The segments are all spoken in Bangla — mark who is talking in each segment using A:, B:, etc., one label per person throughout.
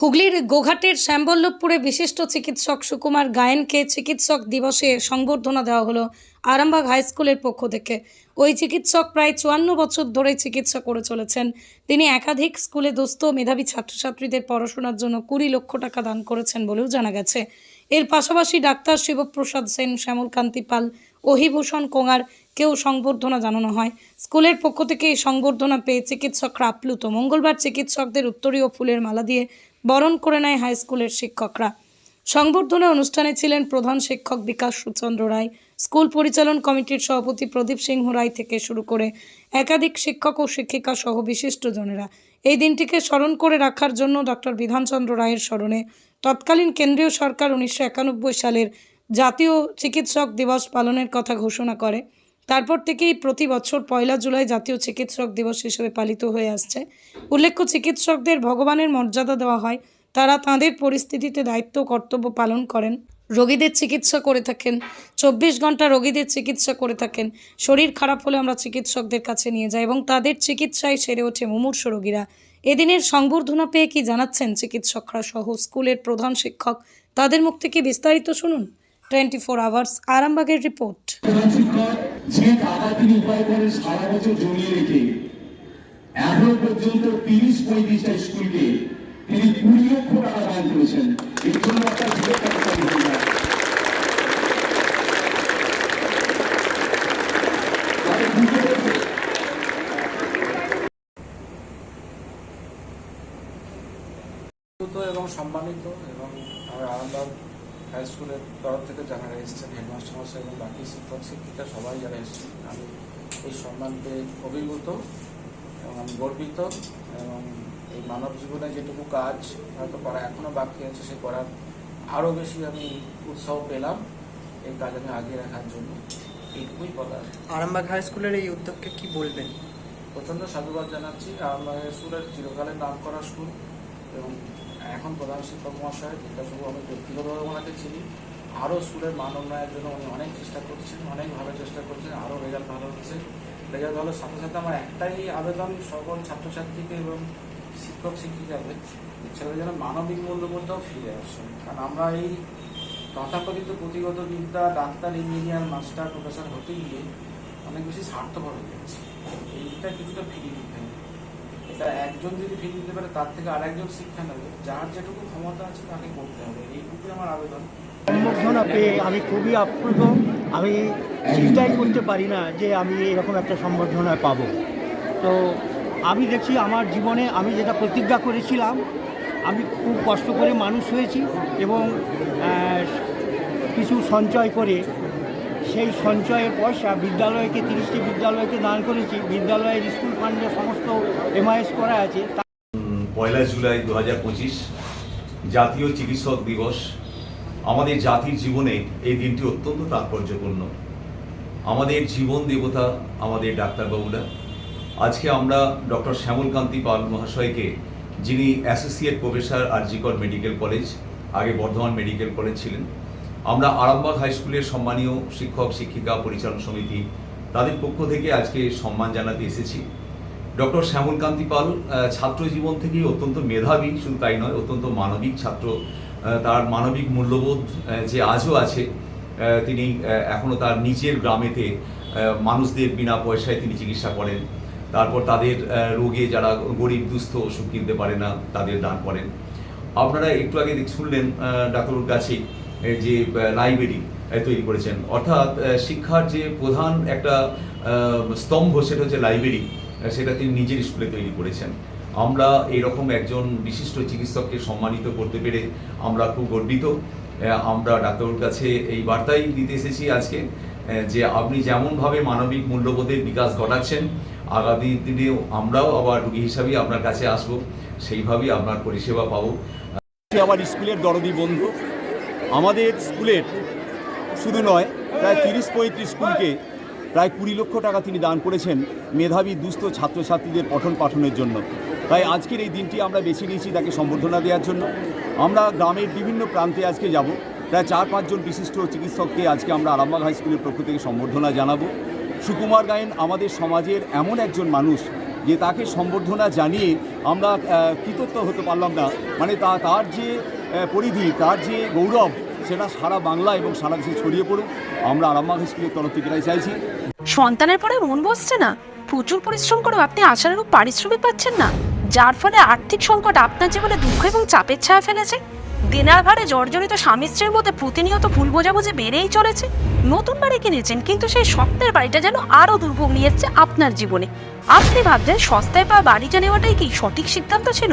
A: হুগলির গোঘাটের শ্যামবল্লভপুরে বিশিষ্ট চিকিৎসক সুকুমার গায়েনকে চিকিৎসক দিবসে সংবর্ধনা দেওয়া হলো আরামবাগ হাই স্কুলের পক্ষ থেকে। ওই চিকিৎসক প্রায় চুয়ান্ন বছর ধরে চিকিৎসা করে চলেছেন। তিনি একাধিক স্কুলে দুস্থ মেধাবী ছাত্রছাত্রীদের পড়াশোনার জন্য কুড়ি লক্ষ টাকা দান করেছেন বলেও জানা গেছে। এর পাশাপাশি ডাক্তার শিবপ্রসাদ সেন, শ্যামলকান্তি পাল, অহিভূষণ কোঙার কেউ সংবর্ধনা জানানো হয়। স্কুলের পক্ষ থেকে এই সংবর্ধনা পেয়ে চিকিৎসকরা আপ্লুত। মঙ্গলবার চিকিৎসকদের উত্তরীয় ফুলের মালা দিয়ে বরণ করে নেয় হাই স্কুলের শিক্ষকরা। সংবর্ধনা অনুষ্ঠানে ছিলেন প্রধান শিক্ষক বিকাশ সুচন্দ্র রায়। স্কুল পরিচালন কমিটির সভাপতি প্রদীপ সিংহ রায় থেকে শুরু করে একাধিক শিক্ষক ও শিক্ষিকা সহ বিশিষ্টজনেরা এই দিনটিকে স্মরণ করে রাখার জন্য ডক্টর বিধানচন্দ্র রায়ের স্মরণে তৎকালীন কেন্দ্রীয় সরকার উনিশশো একানব্বই সালের জাতীয় চিকিৎসক দিবস পালনের কথা ঘোষণা করে। তারপর থেকেই প্রতি বছর পয়লা জুলাই জাতীয় চিকিৎসক দিবস হিসেবে পালিত হয়ে আসছে। উল্লেখ্য, চিকিৎসকদের ভগবানের মর্যাদা দেওয়া হয়। তারা তাঁদের পরিস্থিতিতে দায়িত্ব, কর্তব্য পালন করেন। রোগীদের চিকিৎসা করে থাকেন। চব্বিশ ঘণ্টা রোগীদের চিকিৎসা করে থাকেন। শরীর খারাপ হলে আমরা চিকিৎসকদের কাছে নিয়ে যাই এবং তাদের চিকিৎসায় সেরে ওঠে মুমূর্ষ রোগীরা। এদিনের সংবর্ধনা পেয়ে কি জানাচ্ছেন চিকিৎসকরা সহ স্কুলের প্রধান শিক্ষক? তাদের মুখ থেকে বিস্তারিত শুনুন। টোয়েন্টি ফোর আওয়ার্স, আরামবাগের রিপোর্ট।
B: যে এখনও পর্যন্ত তিরিশ পঁয়ত্রিশটা স্কুলকে তিনি কুড়ি লক্ষ টাকা দান করেছেন এর জন্য একটা
C: এবং সম্মানিত এবং আমার আরামবাগ হাই স্কুলের তরফ থেকে যারা এসেছেন হেডমাস্টার মশাই এবং বাকি শিক্ষক শিক্ষিকা সবাই যারা এসেছেন আমি এই সম্মান পেয়ে অভিভূত এবং আমি গর্বিত এবং এই মানব জীবনে যেটুকু কাজ হয়তো করা এখনও বাকি আছে সে করার আরও বেশি আমি উৎসাহ পেলাম এই কাজ আমি আগিয়ে রাখার জন্য। এইটুকুই বলার।
D: আরামবাগ হাই স্কুলের এই উদ্যোগকে কি বলবেন?
C: প্রচণ্ড সাধুবাদ জানাচ্ছি। আরামবাগ হাই স্কুলের চিরকালের নাম করা স্কুল এবং এখন প্রধান শিক্ষক মহাশয় বিদ্যাসাগর আমি ব্যক্তিগতভাবে ওনাকে চিনি। আরও স্কুলের মান উন্নয়নের জন্য উনি অনেক চেষ্টা করছেন অনেকভাবে চেষ্টা করছেন, আরও রেজাল্ট ভালো হচ্ছে। রেজাল্ট ভালোর সাথে সাথে আমার একটাই আবেদন সকল ছাত্রছাত্রীকে এবং শিক্ষক শিক্ষিকাদের ছেলেদের যেন মানবিক মূল্যবোধটাও ফিরে আসে। কারণ আমরা এই তথাকথিত পুঁথিগত বিদ্যা, ডাক্তার, ইঞ্জিনিয়ার, মাস্টার, প্রফেসর হতে গিয়ে অনেক বেশি স্বার্থপর হয়ে যাচ্ছে। এইটা কিছুটা ফিরিয়ে দিতে হবে একজন যদি ফিরিয়ে দিতে পারে, তার থেকে আর একজন শিক্ষা নেবে। যার যেটুকু ক্ষমতা আছে, তাকে করতে হবে। এইটুকুই আমার আবেদন।
E: আমি খুবই আপ্লুত। আমি চিন্তাই করতে পারি না যে আমি এরকম একটা সম্বর্ধনা পাবো। তো আমি দেখছি আমার জীবনে আমি যেটা প্রতিজ্ঞা করেছিলাম, আমি খুব কষ্ট করে মানুষ হয়েছি এবং কিছু সঞ্চয় করে সেই সঞ্চয়ের পয়সা বিদ্যালয়কে, তিরিশটি বিদ্যালয়কে দান করেছি। বিদ্যালয়ের স্কুল ফান্ডে সমস্ত এমআইএস করা আছে।
F: পয়লা জুলাই দু হাজার পঁচিশ, জাতীয় চিকিৎসক দিবস। আমাদের জাতির জীবনে এই দিনটি অত্যন্ত তাৎপর্যপূর্ণ। আমাদের জীবন দেবতা আমাদের ডাক্তারবাবুরা। আজকে আমরা ডক্টর শ্যামলকান্তি পাল মহাশয়কে, যিনি associate professor RG Kar medical college, আগে বর্ধমান মেডিকেল কলেজ ছিলেন আমরা আরামবাগ হাই স্কুলের সম্মানীয় শিক্ষক শিক্ষিকা পরিচালন সমিতি তাদের পক্ষ থেকে আজকে সম্মান জানাতে এসেছি। ডক্টর শ্যামলকান্তি পাল ছাত্র জীবন থেকেই অত্যন্ত মেধাবী শুধু তাই নয় অত্যন্ত মানবিক ছাত্র। তার মানবিক মূল্যবোধ যে আজও আছে তিনি আহ, এখনও তার নিজের গ্রামেতে মানুষদের বিনা পয়সায় তিনি চিকিৎসা করেন। তারপর তাদের রোগে যারা গরিব দুস্থ ওষুধ কিনতে পারে না তাদের দান করেন। আপনারা একটু আগে শুনলেন ডাক্তারবাবুর কাছে যে লাইব্রেরি তৈরি করেছেন। অর্থাৎ শিক্ষার যে প্রধান একটা স্তম্ভ সেটা হচ্ছে লাইব্রেরি সেটা তিনি নিজের স্কুলে তৈরি করেছেন। আমরা এরকম একজন বিশিষ্ট চিকিৎসককে সম্মানিত করতে পেরে আমরা খুব গর্বিত। আমরা ডাক্তারবাবুর কাছে এই বার্তাই দিতে এসেছি আজকে যে আপনি যেমনভাবে মানবিক মূল্যবোধের বিকাশ ঘটাচ্ছেন, আগামী দিনেও আমরাও আবার রুগী হিসাবেই আপনার কাছে আসব। সেইভাবেই আপনার পরিষেবা পাবো।
G: আমার স্কুলের দরদি বন্ধু। আমাদের স্কুলের শুধু নয়, প্রায় তিরিশ পঁয়ত্রিশ স্কুলকে প্রায় কুড়ি লক্ষ টাকা তিনি দান করেছেন মেধাবী, দুস্থ ছাত্রছাত্রীদের পঠন পাঠনের জন্য। তাই আজকের এই দিনটি আমরা বেছে নিয়েছি তাকে সম্বর্ধনা দেওয়ার জন্য। আমরা গ্রামের বিভিন্ন প্রান্তে আজকে যাব। প্রায় চার পাঁচজন বিশিষ্ট চিকিৎসককে আজকে আমরা আরামবাগ হাই স্কুলের পক্ষ থেকে সম্বর্ধনা জানাব। সুকুমার গায়েন আমাদের সমাজের এমন একজন মানুষ
F: যে তাকে সম্বর্ধনা জানিয়ে আমরা কৃতজ্ঞ হতে পারলাম না। মানে তা, তার যে পরিধি, তার যে গৌরব, সেটা সারা বাংলা এবং সারা দেশে ছড়িয়ে পড়ুক। আমরা আরামবাগ স্কুলের তরফ থেকে এটাই চাইছি।
H: সন্তানের পরে মন বসছে না। প্রচুর পরিশ্রম করেও আপনি আশানুরূপ পারিশ্রমিক পাচ্ছেন না। যার ফলে আর্থিক সংকট আপনার জীবনে দুঃখ এবং চাপের ছায়া ফেলেছে। দিনার ভারে জর্জরিত স্বামী স্ত্রীর মধ্যে প্রতিনিয়ত ভুল বোঝাবুঝি বেড়েই চলেছে। নতুন বাড়ি কিনেছেন, কিন্তু সেই স্বপ্নের বাড়িটা যেন আরও দুর্ভোগ নিয়ে আপনার জীবনে। আপনি ভাবছেন সস্তায় পাওয়া বাড়িটা নেওয়াটাই কি সঠিক সিদ্ধান্ত ছিল?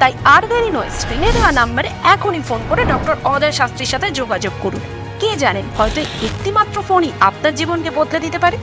H: তাই আর দেরি নয় স্ক্রিনে দেওয়া নাম্বারে এখনই ফোন করে ডক্টর অদয় শাস্ত্রীর সাথে যোগাযোগ করুন। কে জানেন হয়তো একটিমাত্র ফোনই আপনার জীবনকে বদলে দিতে পারে।